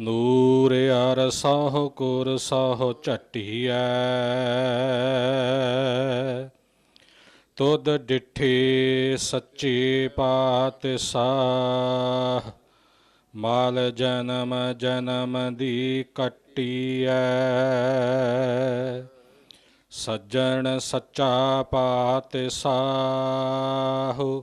ਨੂਰ ਅਰ ਸਹੁ ਕੁਰ ਸਹੁ ਝਟੀਐ। ਤੁਧ ਡਿਠੇ ਸੱਚੇ ਪਾਤਸ਼ਾਹ, ਮਾਲ ਜਨਮ ਜਨਮ ਦੀ ਕੱਟੀਐ। ਸੱਜਣ ਸੱਚਾ ਪਾਤ ਪਾਤਸ਼ਾਹ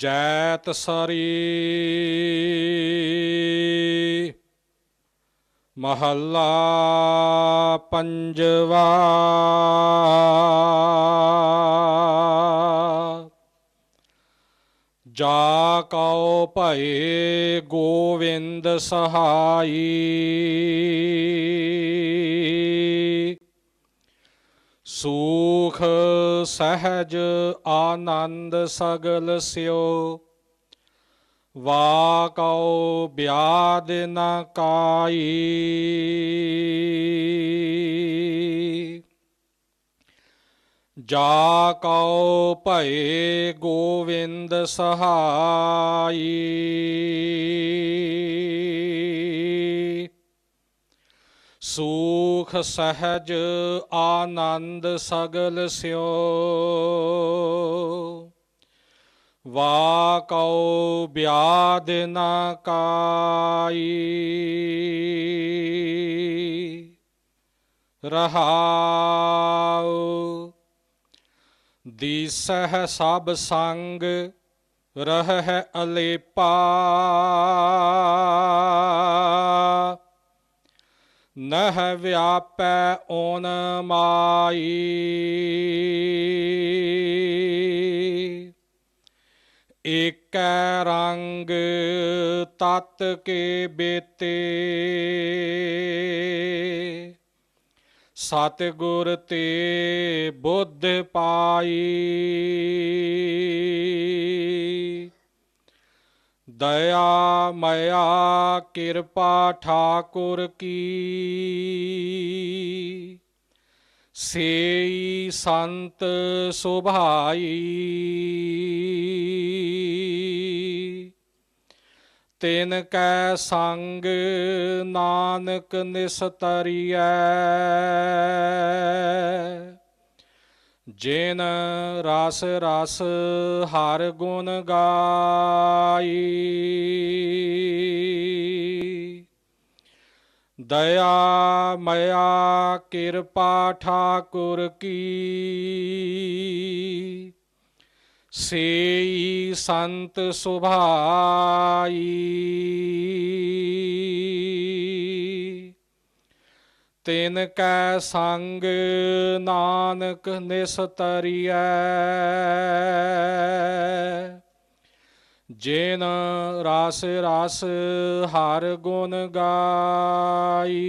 ਜੈਤ ਸਰੀ। ਮਹੱਲਾ ਪੰਜਵਾ। ਜਾ ਕਉ ਭਏ ਗੋਵਿੰਦ ਸਹਾਈ। ਸੂਖ ਸਹਿਜ ਆਨੰਦ ਸਗਲ ਸਿਓ। ਵਾ ਕਉ ਬਿਆਦ ਨ ਕਾਈ। ਜਾ ਕਉ ਭਏ ਗੋਵਿੰਦ ਸਹਾਈ। ਸੂਖ ਸਹਿਜ ਆਨੰਦ ਸਗਲ ਸਿਓ। ਵਾ ਕਉ ਬਿਆਦ ਨਾ ਕਾਈ। ਰਹਾਉ ਦੀਸਹਿ ਸਭ ਸੰਗ ਰਹਿ ਅਲੇਪਾ। ਨਹ ਵਿਆਪੈ ਓਨ ਮਾਈ। ਏਕੈ ਰੰਗ ਤਤ ਕੇ ਬੇਤੇ। ਸਤਿਗੁਰ ਤੇ ਬੁੱਧ ਪਾਈ। ਦਇਆ ਮਇਆ ਕਿਰਪਾ ਠਾਕੁਰ ਕੀ। ਸੇਈ ਸੰਤ ਸੁਭਾਈ। ਤਿਨ ਕੈ ਸੰਗ ਨਾਨਕ ਨਿਸਤਰੀਐ। ਜਿਨ ਰਾਸ ਰਸ ਹਰ ਗੁਣ ਗਾਈ। ਦਇਆ ਮਇਆ ਕਿਰਪਾ ਠਾਕੁਰ ਕੀ। ਸੇਈ ਸੰਤ ਸੁਭਾਈ। ਤਿਨ ਕੈ ਸੰਗ ਨਾਨਕ ਨਿਸਤਰੀਐ ਜਿਨ ਰਸ ਰਸ ਹਰ ਗੁਣ ਗਾਈ।